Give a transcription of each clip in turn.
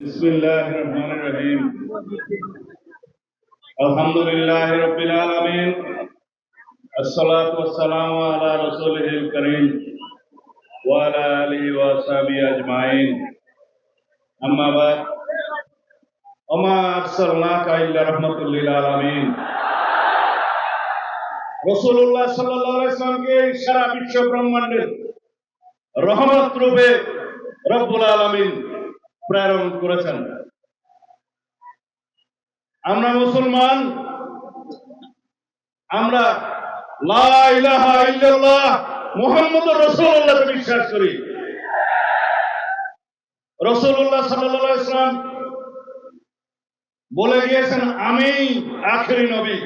بسم الله الرحمن الرحيم الحمد لله رب العالمين الصلاة والسلام على رسوله الكريم وعلى آله وصحبه أجمعين أما بعد وما أرسلناك إلا رحمة للعالمين রসুল্লাহ সাল্লাহ ইসলামকে সারা বিশ্ব ব্রহ্মাণ্ডের রহমত রূপে রব্বুল আলমিন প্রেরণ করেছেন। আমরা মুসলমান, আমরা রাসূলুল্লাহকে বিশ্বাস করি। আলাইহি বলে গিয়েছেন, আমি আখেরি নবী।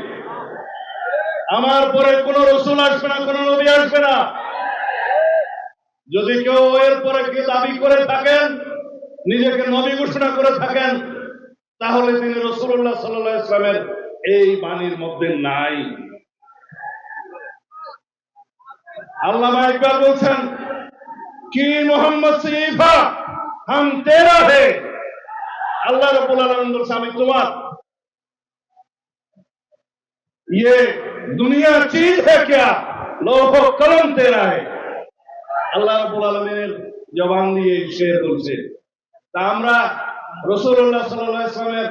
আমার পরে কোন রসুল আসবে না, কোন নবী আসবে না। যদি কেউ এর পরে দাবি করে থাকেন নিজেকে নবী ঘোষণা করে থাকেন তাহলে তিনি রসুল্লাহ সাল্লাহ ইসলামের এই বাণীর মধ্যে নাই আল্লাহ ইকবাল বলছেন কি মোহাম্মদ শরীফা হাম তেরা হে আল্লাহ রবুল আলম বলছে আমি তোমার ये दुनिया चीज है क्या लोह कलम तेरा है আল্লাহ রাব্বুল আলামিনের জবান দিয়ে শেয়ার করছে তা আমরা রসুল্লাহ সাল্লামের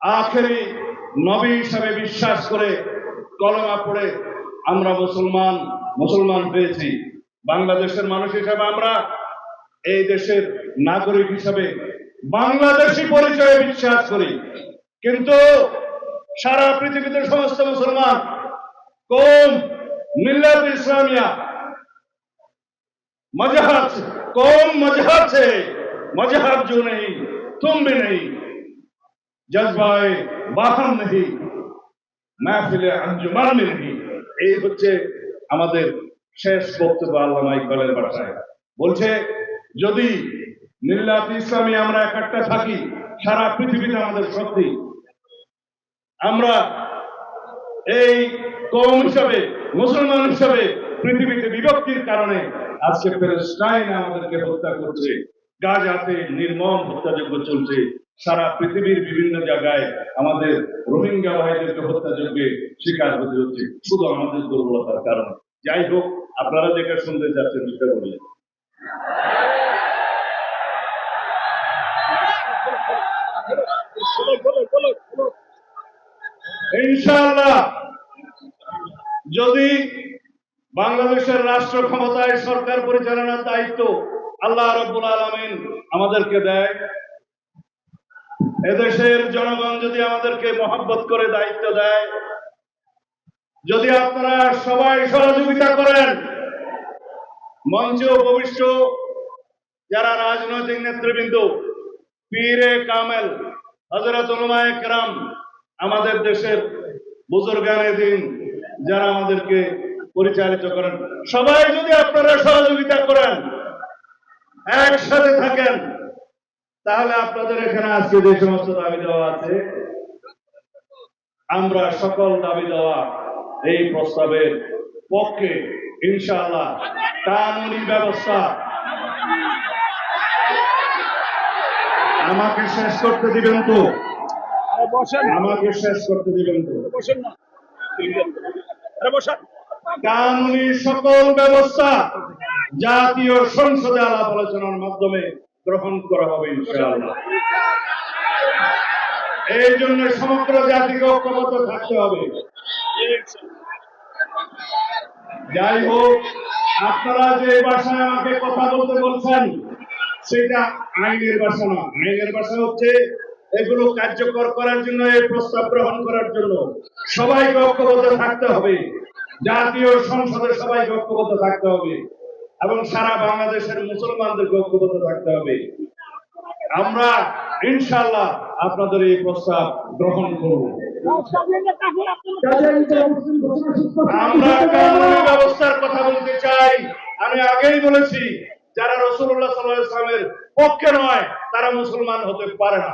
আখেরি নবী হিসাবে বিশ্বাস করে কলমা পড়ে আমরা মুসলমান মুসলমান পেয়েছি বাংলাদেশের মানুষ হিসাবে আমরা এই দেশের নাগরিক হিসাবে বাংলাদেশি পরিচয়ে বিশ্বাস করি। কিন্তু সারা পৃথিবীতে সমস্ত মুসলমান কোন মিল্লাত ইসলামিয়া মজহাব কোন মজহাব সে मजहब जो नहीं तुम भी नहीं जज्बाए बाहम नहीं মাহফিলে আঞ্জুমান নেই এই হচ্ছে আমাদের শেষ বক্তব্য আল্লামা ইকবালের ভাষায় বলছে যদি মিল্লাত ইসলামী আমরা একটা থাকি সারা পৃথিবীতে আমাদের শক্তি আমরা এই কম হিসাবে মুসলমান হিসাবে পৃথিবীতে বিভক্তির কারণে আজকে প্যালেস্টাইন আমাদেরকে হত্যা করছে গাজাতে নির্মম হত্যাযজ্ঞ চলছে। সারা পৃথিবীর বিভিন্ন জায়গায় আমাদের রোহিঙ্গা ভাইদেরকে হত্যাযজ্ঞে শিকার হতে হচ্ছে, শুধু আমাদের দুর্বলতার কারণে। যাই হোক, আপনারা যেটা শুনতে চাচ্ছেন সেটা বলি। ইনশাআল্লাহ, যদি বাংলাদেশের রাষ্ট্র ক্ষমতায় সরকার পরিচালনার দায়িত্ব আল্লাহ রব্বুল আলমিন আমাদেরকে দেয়। এদেশের জনগণ যদি আমাদেরকে মহব্বত করে দায়িত্ব দেয়, যদি আপনারা সবাই সহযোগিতা করেন, মঞ্চে উপবিষ্ট যারা রাজনৈতিক নেতৃবৃন্দ, পীরে কামেল হজরত কেরাম, আমাদের দেশের বুজুর্গানে দিন, যারা আমাদেরকে পরিচালিত করেন, সবাই যদি আপনারা সহযোগিতা করেন একসাথে থাকেন। তাহলে আপনাদের এখানে আজকে যে সমস্ত দাবি দেওয়া আছে আমরা সকল দাবি দেওয়া এই প্রস্তাবের পক্ষে ইনশাআল্লাহ কানুনি ব্যবস্থা আমাকে শেষ করতে দিবেন তো? আমাকে শেষ করতে দিবেন তো? বসেন না। বসেন কানুনি সকল ব্যবস্থা জাতীয় সংসদে আলাপ আলোচনার মাধ্যমে গ্রহণ করা হবে এই জন্য সমগ্র জাতিকে ঐক্যবদ্ধ থাকতে হবে। যাই হোক, আপনারা যে ভাষায় আমাকে কথা বলতে বলছেন, সেটা আইনের ভাষা না। আইনের ভাষা হচ্ছে এগুলো কার্যকর করার জন্য, এই প্রস্তাব গ্রহণ করার জন্য। সবাইকে ঐক্যবদ্ধ থাকতে হবে। জাতীয় সংসদে সবাইকে ঐক্যবদ্ধ থাকতে হবে। এবং সারা বাংলাদেশের মুসলমানদেরকে ঐক্যবদ্ধ থাকতে হবে। আমরা ইনশাআল্লাহ আপনাদের এই প্রস্তাব গ্রহণ করব। আমরা কানুনি ব্যবস্থার কথা বলতে চাই। আমি আগেই বলেছি, যারা রসুল্লাহ সাল্লাহ ইসলামের পক্ষে নয়, তারা মুসলমান হতে পারে না।